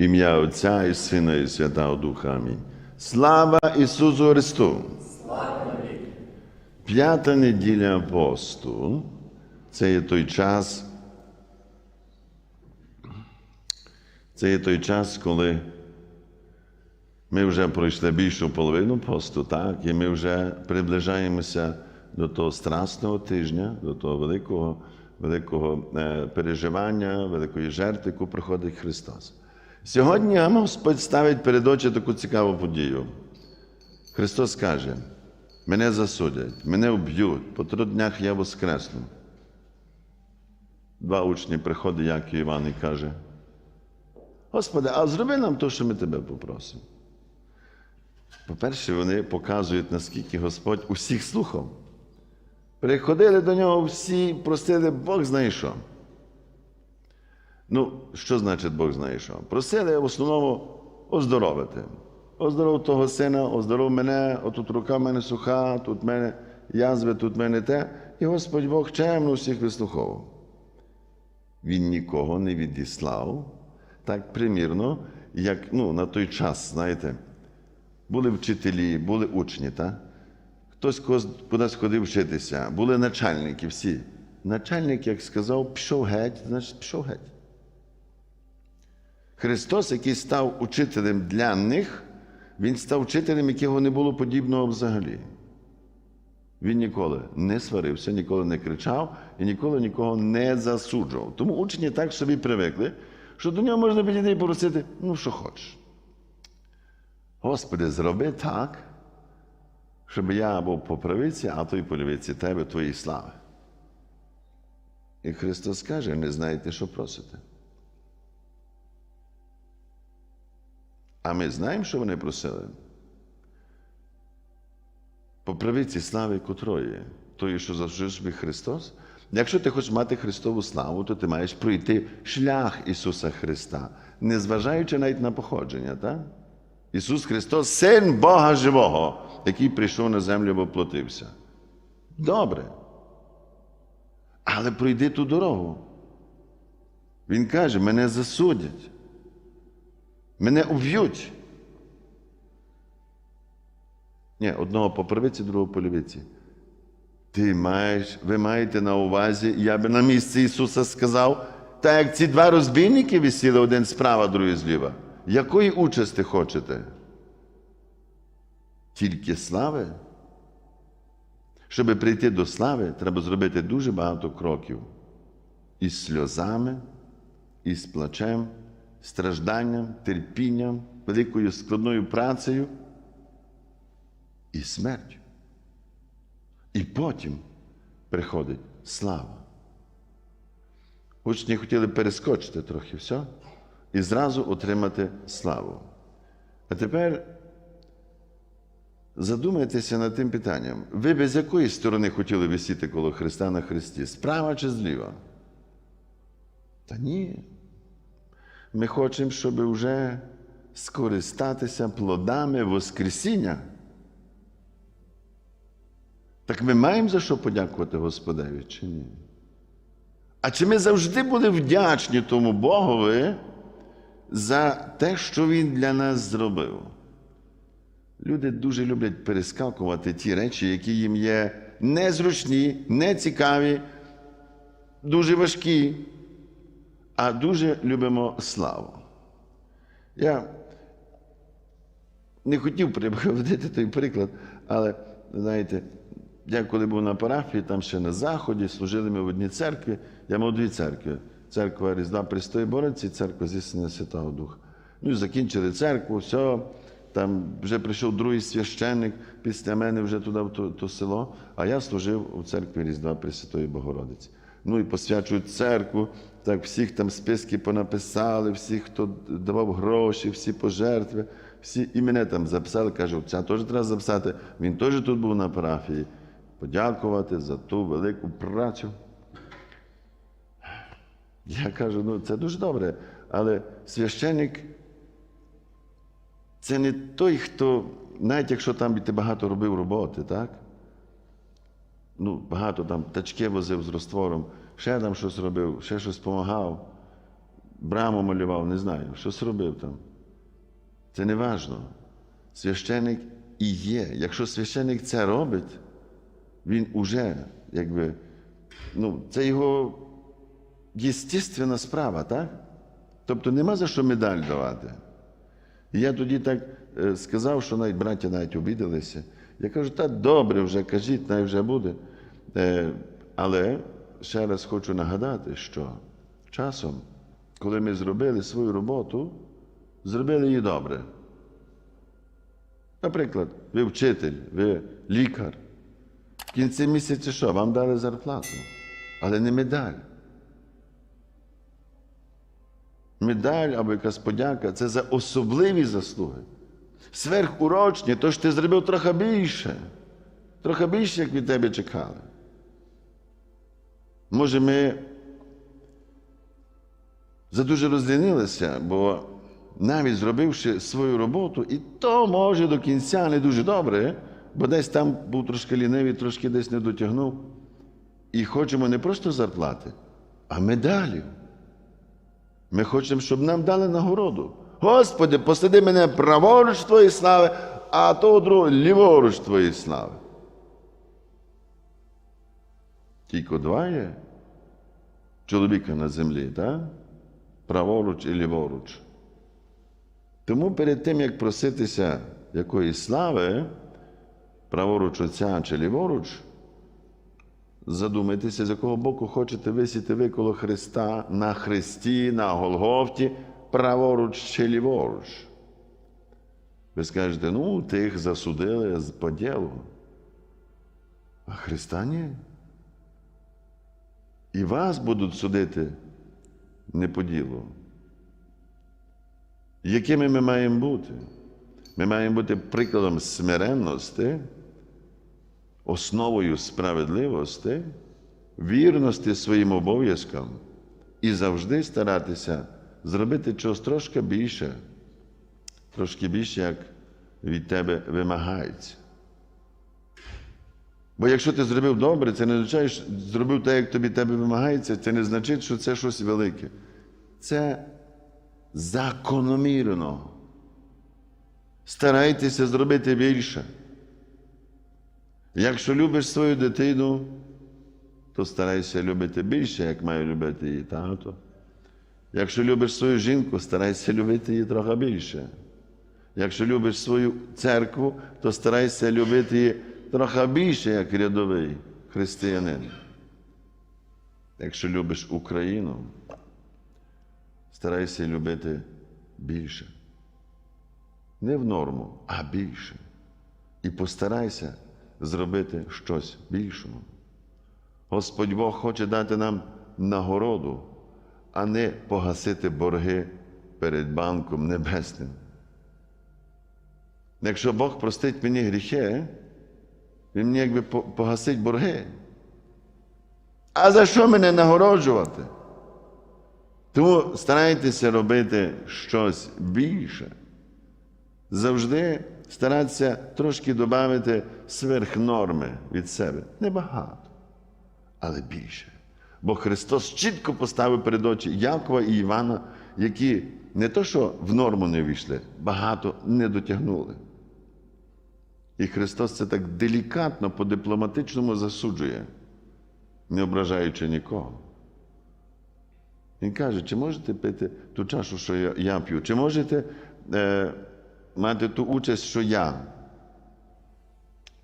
Ім'я Отця і Сина, і Святого Духа. Амінь. Слава Ісусу Христу! П'ята неділя посту це є той час. Це є той час, коли ми вже пройшли більшу половину посту, так, і ми вже приближаємося до того страсного тижня, до того великого, великого е, переживання, великої жертви, яку проходить Христос. Сьогодні нам Господь ставить перед очі таку цікаву подію. Христос каже: мене засудять, мене вб'ють, по трьох днях я воскресну. Два учні приходять, як і Іван, і каже: Господи, а зроби нам те, що ми тебе попросимо. По-перше, вони показують, наскільки Господь усіх слухав. Приходили до нього всі, просили, Бог знає що. Ну, що значить Бог знає що? Просили в основному оздоровити. Оздоров того сина, оздоров мене, отут рука в мене суха, тут в мене язви, тут в мене те. І Господь Бог чемно всіх вислуховував. Він нікого не відіслав так примірно, як ну, на той час, знаєте, були вчителі, були учні, так? хтось кудись ходив вчитися, були начальники всі. Начальник, як сказав, пішов геть, значить пішов геть. Христос, який став учителем для них, Він став вчителем, якого не було подібного взагалі. Він ніколи не сварився, ніколи не кричав і ніколи нікого не засуджував. Тому учні так собі привикли, що до нього можна підійти і попросити, ну, що хочеш. Господи, зроби так, щоб я був по правиці, а то й по лівиці тебе, твоєї слави. І Христос каже, не знаєте, що просите. А ми знаємо, що вони просили. По правиці слави котрої, тої, що завжди собі Христос. Якщо ти хочеш мати Христову славу, то ти маєш пройти шлях Ісуса Христа, незважаючи навіть на походження. Так? Ісус Христос, Син Бога Живого, який прийшов на землю, воплотився. Добре. Але пройди ту дорогу. Він каже, мене засудять, мене уб'ють. Ні, одного по правиці, другого по лівиці. Ти маєш, ви маєте на увазі, я би на місці Ісуса сказав, так як ці два розбійники висіли один справа, другий зліва. Якої участі хочете? Тільки слави? Щоб прийти до слави, треба зробити дуже багато кроків. Із сльозами, із плачем, стражданням, терпінням, великою складною працею і смертю. І потім приходить слава. Учні хотіли перескочити трохи все і зразу отримати славу. А тепер задумайтеся над тим питанням. Ви би з якої сторони хотіли висіти коло Христа на Христі? Справа чи зліва? Та ні. Ми хочемо, щоб вже скористатися плодами Воскресіння. Так ми маємо за що подякувати Господеві чи ні? А чи ми завжди були вдячні тому Богові за те, що Він для нас зробив? Люди дуже люблять перескакувати ті речі, які їм є незручні, нецікаві, дуже важкі, а дуже любимо славу. Я не хотів приводити той приклад, але, знаєте, я коли був на парафії, там ще на Заході, служили ми в одній церкві. Я мав дві церкви. Церква Різдва Престої Борець і церква зіснення Святого Духа. Ну і закінчили церкву, все. Там вже прийшов другий священник після мене вже туди, в то, то село, а я служив у церкві Різдва Пресвятої Богородиці. Ну і посвячують церкву, так всіх там списки понаписали, всіх, хто давав гроші, всі пожертви, всі і мене там записали, каже, отця теж треба записати. Він теж тут був на парафії подякувати за ту велику працю. Я кажу, ну це дуже добре, але священник це не той, хто, навіть якщо там ти багато робив роботи, так? Ну, багато там тачки возив з розтвором, ще там щось робив, ще щось допомагав. браму малював, не знаю, щось робив там. Це не важно. Священик і є. Якщо священик це робить, він уже, якби, ну, це його єстественна справа, так? Тобто нема за що медаль давати. І я тоді так е, сказав, що навіть браття навіть обідалися. Я кажу, та добре вже, кажіть, най вже буде. Е, але ще раз хочу нагадати, що часом, коли ми зробили свою роботу, зробили її добре. Наприклад, ви вчитель, ви лікар. В кінці місяця що? Вам дали зарплату, але не медаль. Медаль або якась подяка це за особливі заслуги. Сверхурочні, то ж ти зробив трохи більше, трохи більше, як від тебе чекали. Може, ми задуже розлінилися, бо навіть зробивши свою роботу, і то може до кінця не дуже добре, бо десь там був трошки лінивий, трошки десь не дотягнув. І хочемо не просто зарплати, а медалів. Ми хочемо, щоб нам дали нагороду. Господи, посади мене праворуч Твоєї слави, а того другого ліворуч Твоєї слави. Тільки два є чоловіка на землі, так? праворуч і ліворуч. Тому перед тим, як проситися якоїсь слави, праворуч отця чи ліворуч, задумайтеся, з якого боку хочете висіти ви коло Христа на Христі, на Голгофті, праворуч чи ліворуч. Ви скажете, ну, тих засудили по ділу. А Христа ні. І вас будуть судити не по ділу. Якими ми маємо бути? Ми маємо бути прикладом смиренності, основою справедливості, вірності своїм обов'язкам і завжди старатися зробити щось трошки більше, трошки більше, як від тебе вимагається. Бо якщо ти зробив добре, це не означає, що зробив так, як тобі тебе вимагається, це не значить, що це щось велике. Це закономірно. Старайтеся зробити більше. Якщо любиш свою дитину, то старайся любити більше, як має любити її тато. Якщо любиш свою жінку, старайся любити її трохи більше. Якщо любиш свою церкву, то старайся любити її трохи більше, як рядовий християнин. Якщо любиш Україну, старайся любити більше. Не в норму, а більше. І постарайся зробити щось більшого. Господь Бог хоче дати нам нагороду, а не погасити борги перед банком небесним. Якщо Бог простить мені гріхи, Він мені якби погасить борги. А за що мене нагороджувати? Тому старайтеся робити щось більше. Завжди старатися трошки додати сверхнорми від себе. Небагато, але більше. Бо Христос чітко поставив перед очі Якова і Івана, які не то, що в норму не війшли, багато не дотягнули. І Христос це так делікатно, по-дипломатичному засуджує, не ображаючи нікого. Він каже, чи можете пити ту чашу, що я, я п'ю, чи можете е, мати ту участь, що я?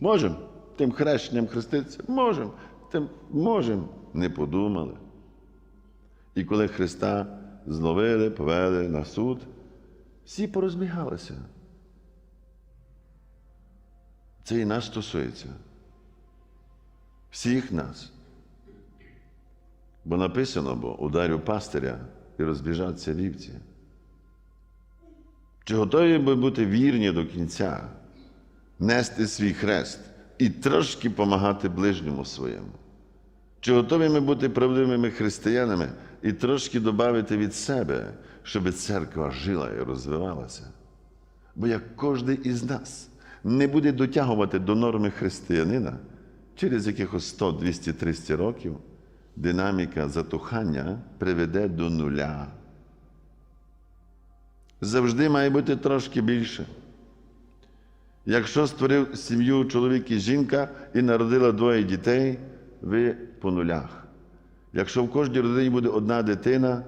Можемо. Тим хрещенням хреститися? Можемо. Тим можемо. Не подумали. І коли Христа зловили, повели на суд, всі порозбігалися. Це і нас стосується. Всіх нас. Бо написано, бо ударю пастиря і розбіжаться вівці. Чи готові ви бути вірні до кінця, нести свій хрест і трошки допомагати ближньому своєму? Чи готові ми бути правдивими християнами і трошки додати від себе, щоб церква жила і розвивалася? Бо як кожен із нас не буде дотягувати до норми християнина через якихось 100, 200, 300 років, динаміка затухання приведе до нуля. Завжди має бути трошки більше. Якщо створив сім'ю чоловік і жінка і народила двоє дітей, ви по нулях. Якщо в кожній родині буде одна дитина,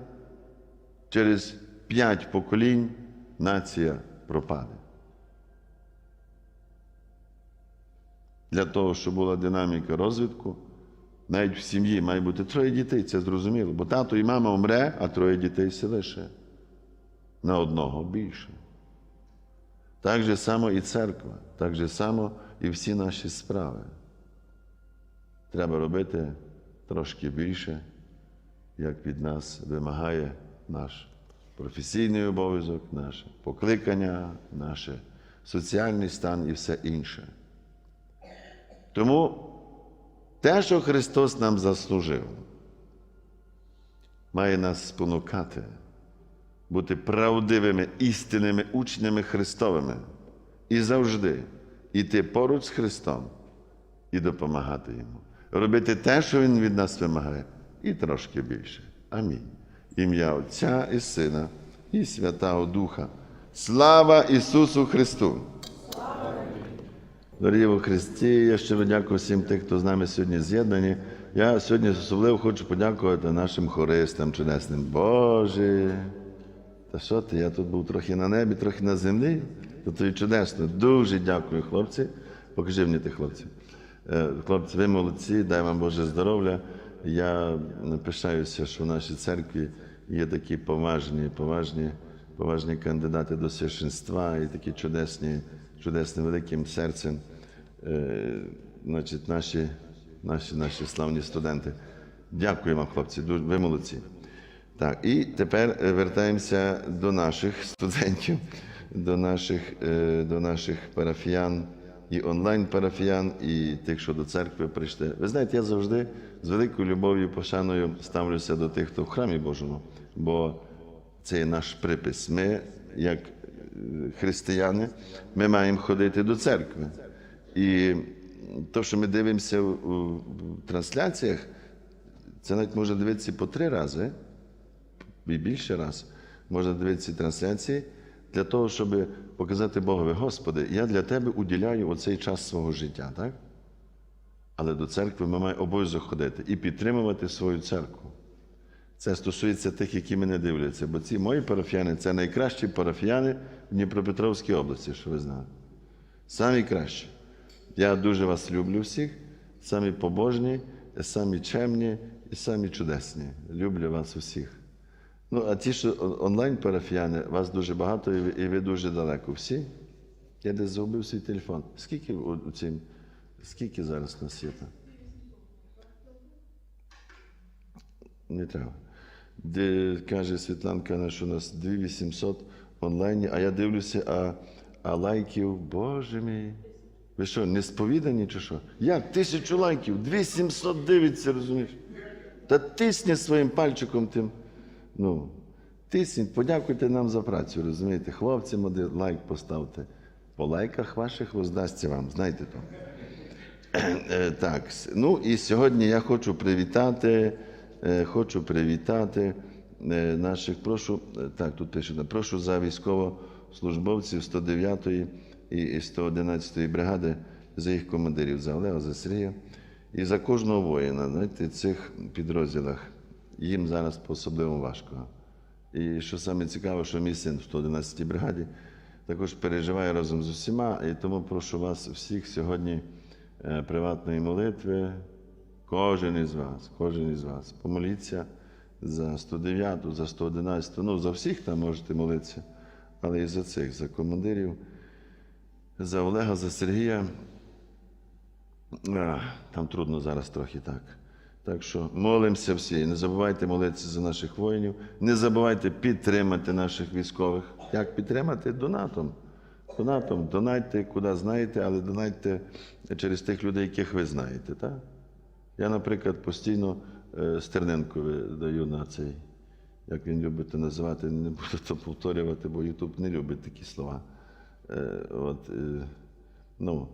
через п'ять поколінь нація пропаде. Для того, щоб була динаміка розвитку, навіть в сім'ї має бути троє дітей, це зрозуміло. Бо тато і мама умре, а троє дітей все лише на одного більше. Так же само і церква, так же само і всі наші справи. Треба робити трошки більше, як від нас вимагає наш професійний обов'язок, наше покликання, наш соціальний стан і все інше. Тому те, що Христос нам заслужив, має нас спонукати бути правдивими, істинними учнями Христовими і завжди йти поруч з Христом і допомагати Йому. Робити те, що Він від нас вимагає, і трошки більше. Амінь. Ім'я Отця і Сина, і Святого Духа. Слава Ісусу Христу! Дорогі во Христі, я щиро дякую всім тим, хто з нами сьогодні з'єднані. Я сьогодні особливо хочу подякувати нашим хористам чудесним. Боже, та що ти? Я тут був трохи на небі, трохи на землі. То тобі чудесно. Дуже дякую, хлопці. Покажи мені тих хлопців. Е, Хлопці, ви молодці, дай вам Боже здоров'я. Я пишаюся, що в нашій церкві є такі поважні, поважні, поважні кандидати до священства і такі чудесні, чудесним великим серцем. Е, Значить, наші, наші, наші славні студенти. Дякую вам, хлопці, ви молодці. Так, і тепер е, вертаємося до наших студентів, до наших, е, до наших парафіян і онлайн-парафіян, і тих, що до церкви прийшли. Ви знаєте, я завжди з великою любов'ю, пошаною ставлюся до тих, хто в храмі Божому, бо це є наш припис. Ми, як християни, ми маємо ходити до церкви. І то, що ми дивимося у трансляціях, це навіть може дивитися по три рази і більше раз можна дивитися трансляції для того, щоб показати Богові, Господи, я для Тебе уділяю оцей час свого життя, так? Але до церкви ми маємо обов'язок ходити і підтримувати свою церкву. Це стосується тих, які мене дивляться, бо ці мої парафіяни це найкращі парафіяни в Дніпропетровській області, що ви знали. Самі кращі. Я дуже вас люблю всіх, самі побожні, самі чемні і самі чудесні. Люблю вас усіх. Ну, а ті, що онлайн-парафіяни, вас дуже багато, і ви, і ви дуже далеко. Всі? Я десь загубив свій телефон. Скільки у, у цім, скільки зараз нас є? Не треба. Де каже Світланка, що у нас 2800 онлайні, а я дивлюся, а, а лайків, боже мій. Ви що, не сповідані чи що? Як? Тисячу лайків, 2700 дивиться, розумієш? Та тисні своїм пальчиком тим. Ну, тисніть, подякуйте нам за працю, розумієте? Хлопцям один лайк поставте. По лайках ваших воздасться вам, знаєте то. Е, Так, ну і сьогодні я хочу привітати, хочу привітати е, наших, прошу, е, так, тут пише, прошу за військовослужбовців 109-ї і і 111-ї бригади, за їх командирів, за Олега, за Сергія і за кожного воїна, знаєте, цих підрозділах. Їм зараз по-особливо важко. І що саме цікаво, що мій син в 111-й бригаді також переживає разом з усіма, і тому прошу вас всіх сьогодні е, приватної молитви, кожен із вас, кожен із вас, помоліться за 109-ту, за 111-ту, ну за всіх там можете молитися, але і за цих, за командирів, за Олега, за Сергія. А, Там трудно зараз трохи так. Так що молимося всі. Не забувайте молитися за наших воїнів, не забувайте підтримати наших військових. Як підтримати? Донатом. Донатом. Донайте, куди знаєте, але донайте через тих людей, яких ви знаєте. Так? Я, наприклад, постійно е, Стерненкові даю на цей, як він любить називати, не буду то повторювати, бо Ютуб не любить такі слова. Е, От, е, ну,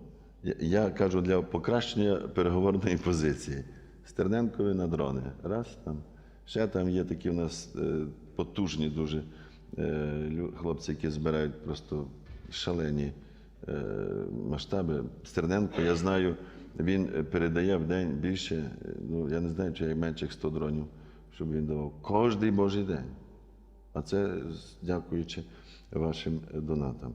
я, кажу для покращення переговорної позиції. Стерненкові на дрони. Раз там. Ще там є такі в нас потужні дуже хлопці, які збирають просто шалені масштаби. Стерненко, я знаю, він е, передає в день більше, е, ну я не знаю, чи як менше 100 дронів, щоб він давав кожний божий день. А це дякуючи вашим е, донатам.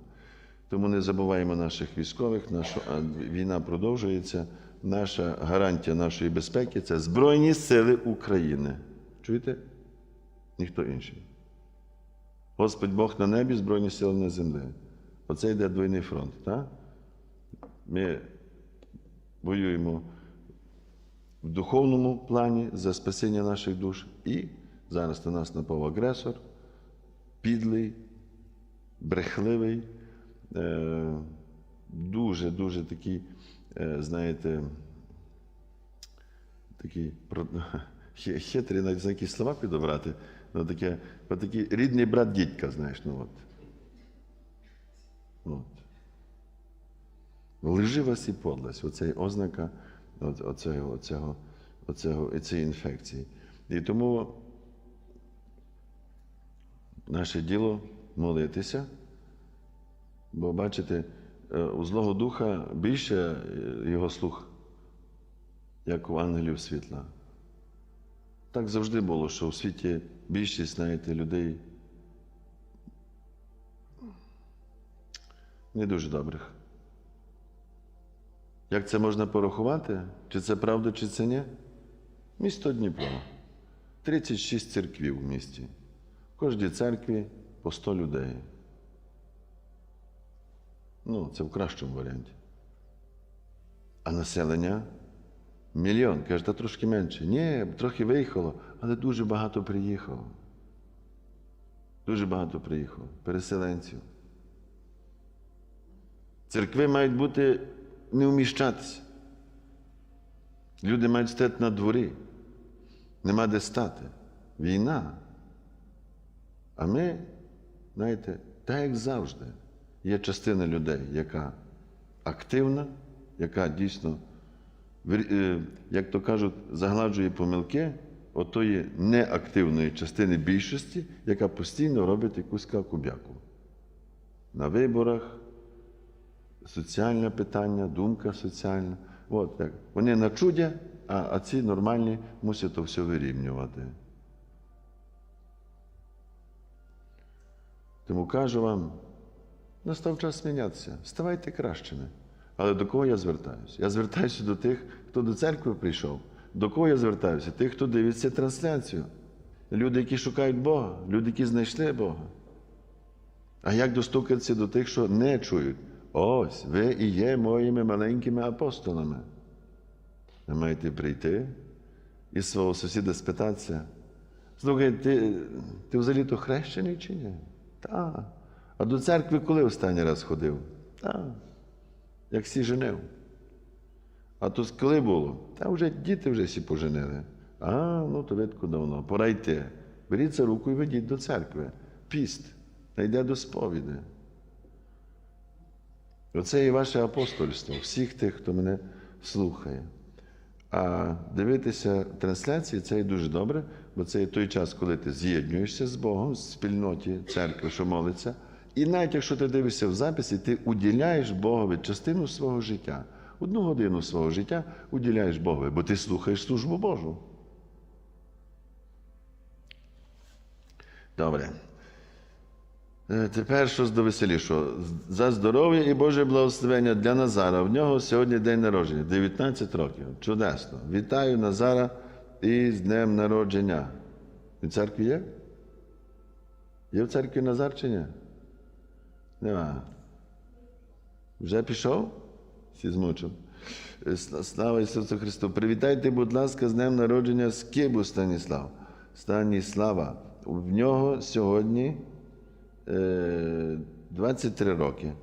Тому не забуваємо наших військових, а війна продовжується. Наша гарантія нашої безпеки це Збройні Сили України. Чуєте? Ніхто інший. Господь Бог на небі, Збройні сили на землі. Оце йде двойний фронт. Так? Ми воюємо в духовному плані за спасіння наших душ. І зараз на нас напав агресор, підлий, брехливий, дуже-дуже такий, е, знаєте, такий хитрий, навіть за слова підобрати. Ну, таке, такий рідний брат дідька, знаєш, ну от. От. Лживость і подлость. Оце ознака оцього, оцього, оцього, цієї інфекції. І тому наше діло молитися, бо бачите, е, у Злого Духа більше е, його слух, як у ангелів світла. Так завжди було, що у світі більшість, знаєте, людей не дуже добрих. Як це можна порахувати? Чи це правда, чи це ні? Місто Дніпро. 36 церквів у місті. В кожній церкві по 100 людей. Ну, це в кращому варіанті. А населення мільйон. Каже, трошки менше. Ні, трохи виїхало, але дуже багато приїхало. Дуже багато приїхало. Переселенців. Церкви мають бути не вміщатися. Люди мають стати на дворі. Нема де стати. Війна. А ми, знаєте, так як завжди, є частина людей, яка активна, яка дійсно, е, як то кажуть, загладжує помилки отої неактивної частини більшості, яка постійно робить якусь кубяку. На виборах, соціальне питання, думка соціальна. От як. Вони начудять, а, а ці нормальні мусять то все вирівнювати. Тому кажу вам, настав час змінятися. Ставайте кращими. Але до кого я звертаюся? Я звертаюся до тих, хто до церкви прийшов. До кого я звертаюся? Тих, хто дивиться трансляцію. Люди, які шукають Бога, люди, які знайшли Бога. А як достукатися до тих, що не чують? Ось, ви і є моїми маленькими апостолами. Ви маєте прийти і свого сусіда спитатися. Слухай, ти, ти взагалі-то хрещений чи ні? Так. А до церкви коли останній раз ходив? Так. Як всі женив. А то коли було? Та вже діти вже всі поженили. А, ну то видко давно. Пора йти. Беріть за руку і ведіть до церкви. Піст. Найде до сповіді. Оце і ваше апостольство, всіх тих, хто мене слухає. А дивитися трансляції це і дуже добре, бо це і той час, коли ти з'єднуєшся з Богом, в спільноті церкви, що молиться. І навіть якщо ти дивишся в записі, ти уділяєш Богові частину свого життя. Одну годину свого життя уділяєш Богові, бо ти слухаєш службу Божу. Добре. Е, Тепер щось до веселішого. За здоров'я і Боже благословення для Назара. В нього сьогодні день народження, 19 років. Чудесно. Вітаю Назара із днем народження. В церкві є? Є в церкві Назар чи ні? Нема. Вже пішов? Всі змучив. Е, Слава Ісусу Христу! Привітайте, будь ласка, з днем народження Скибу Станіслав. Станіслава. В нього сьогодні 23 роки.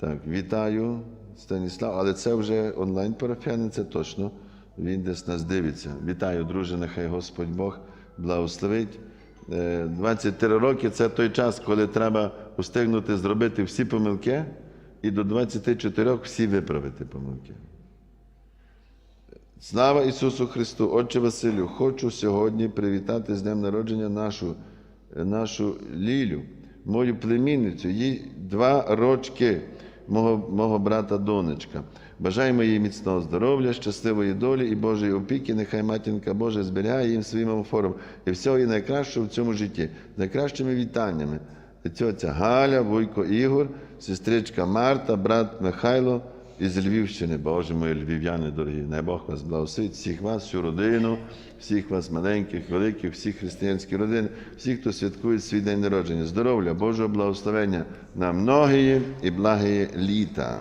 Так, вітаю, Станіслав, але це вже онлайн парафіянин, це точно. Він десь нас дивиться. Вітаю, друже, нехай Господь Бог благословить. Е, 23 роки це той час, коли треба устигнути зробити всі помилки, і до 24 всі виправити помилки. Слава Ісусу Христу! Отче Василю, хочу сьогодні привітати з днем народження нашу, нашу Лілю. Мою племінницю, їй два рочки мого, мого брата донечка. Бажаємо їй міцного здоров'я, щасливої долі і Божої опіки. Нехай матінка Божа зберігає їм своїм офором і всього і найкращого в цьому житті. З найкращими вітаннями. Тьотя Галя, Вуйко Ігор, сестричка Марта, брат Михайло із Львівщини. Боже мої львів'яни дорогі. Най Бог вас благословить, всіх вас, всю родину, всіх вас маленьких, великих, всіх християнських родин, всіх, хто святкує свій день народження. Здоров'я, Божого благословення на многії і благі літа.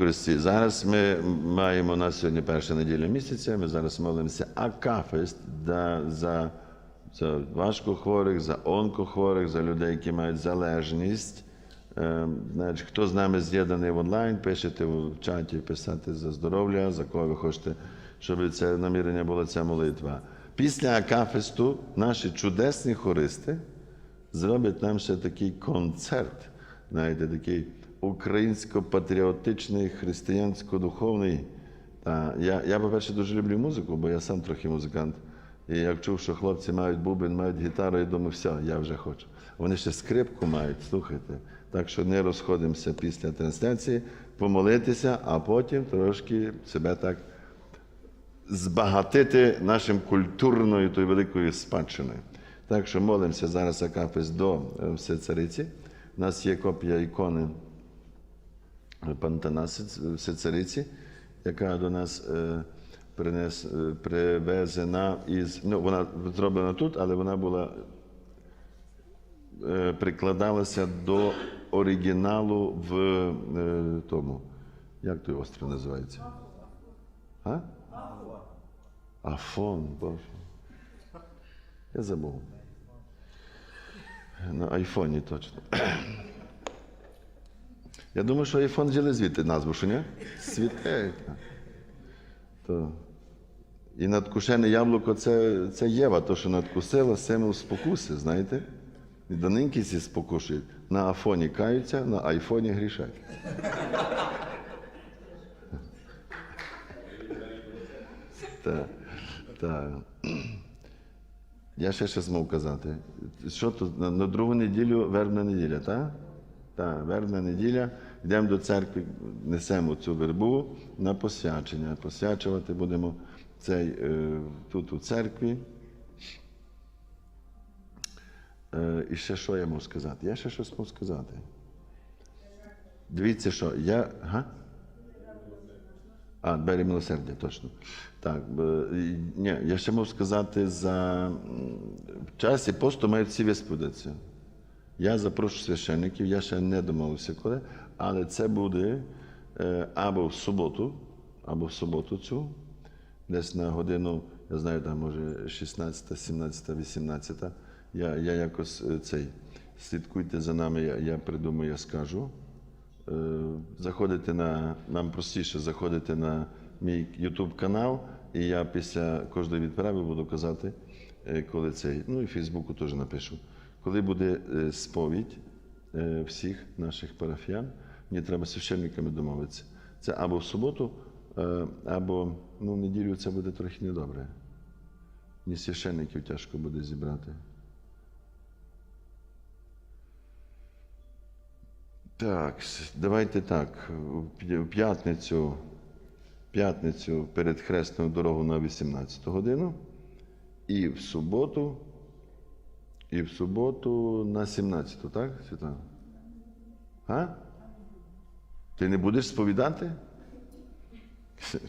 Христі. Зараз ми маємо на сьогодні перша неділя місяця. Ми зараз молимося Акафест да, за, за важкохворих, за онкохворих, за людей, які мають залежність. Е, значить, хто з нами з'єднаний в онлайн, пишете в чаті писати за здоров'я, за кого ви хочете, щоб це намірення була ця молитва. Після Акафесту наші чудесні хористи зроблять нам ще такий концерт, знаєте, такий українсько-патріотичний, християнсько-духовний. Я, я, по-перше, дуже люблю музику, бо я сам трохи музикант. І як чув, що хлопці мають бубен, мають гітару, я думаю, все, я вже хочу. Вони ще скрипку мають, слухайте. Так що не розходимося після трансляції, помолитися, а потім трошки себе так збагатити нашим культурною тою великою спадщиною. Так що молимося зараз Акафис до е, Всецариці. У нас є копія ікони Пантанаса Всецариці, яка до нас е, принес, е, привезена із. Ну, вона зроблена тут, але вона була е, прикладалася до оригіналу в тому. Як той острів називається? А? Афон, Боже. Я забув. На айфоні точно. Я думаю, що айфон взяли звідти назву, що ні? Світе. То. І надкушене яблуко це, це Єва, то, що надкусила символ спокуси, знаєте? І доненькі всі спокушують. На афоні каються, на айфоні грішать. Так. Я ще щось мав казати. Що тут на другу неділю вербна неділя, так? Так, вербна неділя. Йдемо до церкви, несемо цю вербу на посвячення. Посвячувати будемо цей е, тут у церкві. Е, і ще що я можу сказати? Я ще щось можу сказати. Дивіться, що я. Га? А, двері милосердя, точно. Так, ні, я ще можу сказати, за в часі посту мають всі висповідатися. Я запрошу священників, я ще не домовився коли, але це буде е, або в суботу, або в суботу цю, десь на годину, я знаю, там може 16, 17, 18. Я, я якось е, цей, слідкуйте за нами, я, я придумаю, я скажу. Е, заходите на, нам простіше заходити на мій YouTube канал, і я після кожної відправи буду казати, коли цей, ну і Фейсбуку теж напишу. Коли буде е, сповідь е, всіх наших парафіян, мені треба з священниками домовитися. Це або в суботу, е, або ну, в неділю це буде трохи недобре. Ні священників тяжко буде зібрати. Так, давайте так. В п'ятницю, п'ятницю перед хресною дорогу на 18 годину. І в суботу, і в суботу на 17-ту, так, Світлана? А? Ти не будеш сповідати?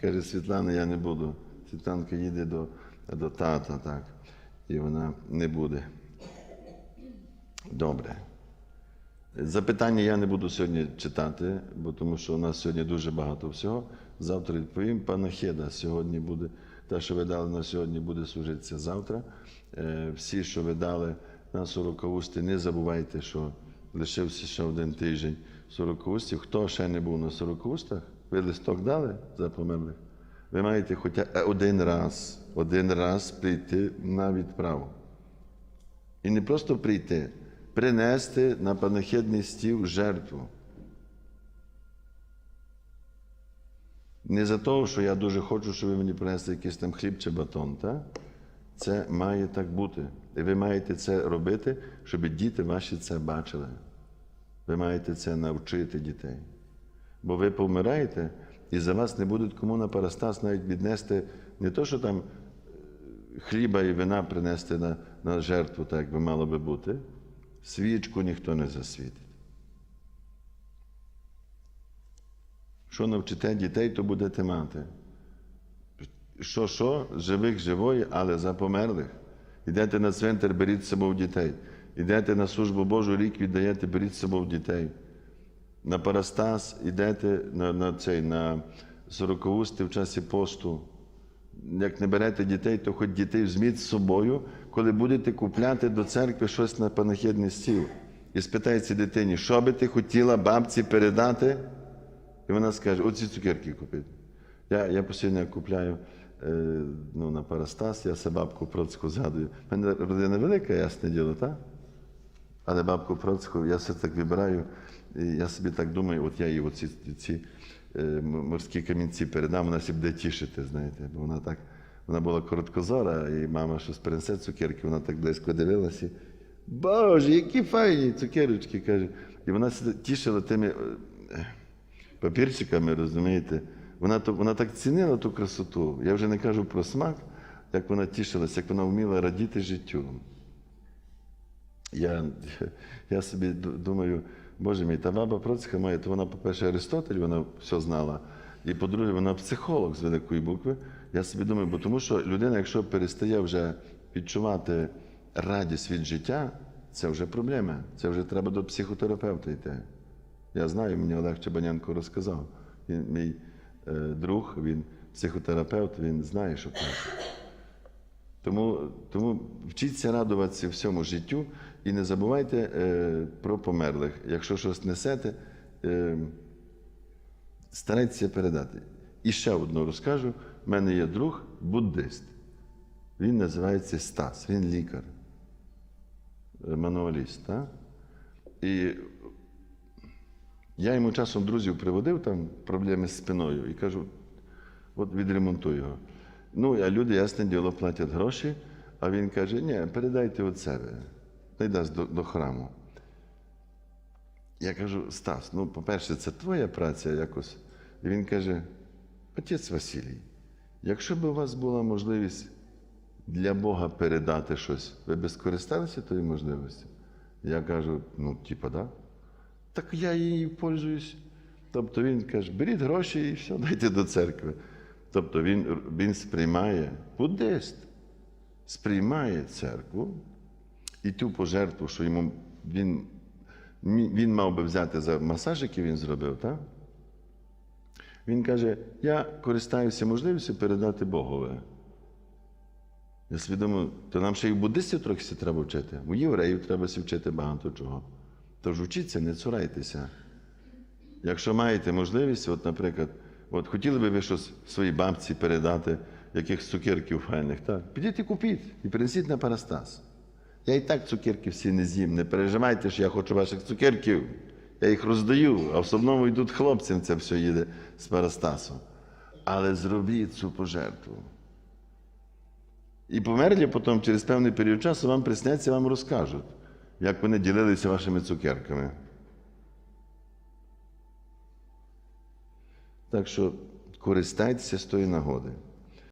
Каже Світлана, я не буду. Світланка їде до, до тата, так. І вона не буде. Добре. Запитання я не буду сьогодні читати, бо тому що у нас сьогодні дуже багато всього. Завтра відповім. Пана Хеда сьогодні буде Те, що ви дали на сьогодні, буде служитися завтра. Е, Всі, що ви дали на сорокаусти, не забувайте, що лишився ще один тиждень сорокаустів. Хто ще не був на сорокаустах, ви листок дали за померлих? Ви маєте хоча один раз, один раз прийти на відправу. І не просто прийти, принести на панахідний стіл жертву. Не за того, що я дуже хочу, щоб ви мені принесли якийсь там хліб чи батон. Та? Це має так бути. І ви маєте це робити, щоб діти ваші це бачили. Ви маєте це навчити дітей. Бо ви помираєте, і за вас не будуть кому на парастас навіть віднести не то, що там е, хліба і вина принести на, на жертву, так би мало би бути. Свічку ніхто не засвітить. Що навчите дітей, то будете мати. Що, що, живих живої, але за померлих. Йдете на цвинтар, беріть з собою дітей. Йдете на службу Божу, рік віддаєте, беріть з собою дітей. На Парастас йдете на, на цей, на сорокоусти в часі посту. Як не берете дітей, то хоч дітей візьміть з собою, коли будете купляти до церкви щось на панахідний стіл. І спитається дитині, що би ти хотіла бабці передати? І вона скаже, оці цукерки купити. Я, я постійно купляю е, ну, на Парастас, я себе бабку Процьку згадую. У мене родина велика, ясне діло, так? Але бабку Процьку я все так вибираю, і я собі так думаю, от я їй оці ці, е, морські камінці передам, вона собі буде тішити, знаєте, бо вона так, вона була короткозора, і мама щось принесе цукерки, вона так близько дивилася. Боже, які файні цукерочки, каже. І вона тішила тими е, папірчиками, розумієте. Вона, вона так цінила ту красоту. Я вже не кажу про смак, як вона тішилася, як вона вміла радіти життю. Я, я собі думаю, Боже мій, та баба Процька має, то вона, по-перше, Аристотель, вона все знала. І по-друге, вона психолог з великої букви. Я собі думаю, бо тому що людина, якщо перестає вже відчувати радість від життя, це вже проблема. Це вже треба до психотерапевта йти. Я знаю, мені Олег Чебаненко розказав. Він мій е, друг, він психотерапевт, він знає, що каже. Тому, тому вчіться радуватися всьому життю і не забувайте е, про померлих. Якщо щось несете, е, старайтеся передати. І ще одну розкажу. У мене є друг буддист. Він називається Стас, він лікар, е, мануаліст. Так? І я йому часом друзів приводив там проблеми з спиною і кажу, от відремонтуй його. Ну, а люди, ясне діло, платять гроші, а він каже, ні, передайте від себе, не дасть до, до храму. Я кажу, Стас, ну, по-перше, це твоя праця якось. І він каже, отець Василій, якщо б у вас була можливість для Бога передати щось, ви б скористалися тою можливістю? Я кажу, ну, типа, да. Так я її пользуюсь. Тобто він каже, беріть гроші і все, дайте до церкви. Тобто він, він сприймає, буддист, сприймає церкву і ту пожертву, що йому він, він мав би взяти за масаж, який він зробив, так? Він каже, я користаюся можливістю передати Богове. Я думаю, то нам ще й буддистів трохи треба вчити. У євреїв треба вчити багато чого. Тож вчіться, не цурайтеся. Якщо маєте можливість, от, наприклад, от хотіли би ви щось своїй бабці передати, якихось цукерків файних, так? Підіть і купіть і принесіть на Парастас. Я і так цукерки всі не з'їм. Не переживайте, що я хочу ваших цукерків. Я їх роздаю, а в основному йдуть хлопцям, це все їде з Парастасу. Але зробіть цю пожертву. І померлі потім, через певний період часу, вам присняться, вам розкажуть, як вони ділилися вашими цукерками. Так що користайтеся з тої нагоди.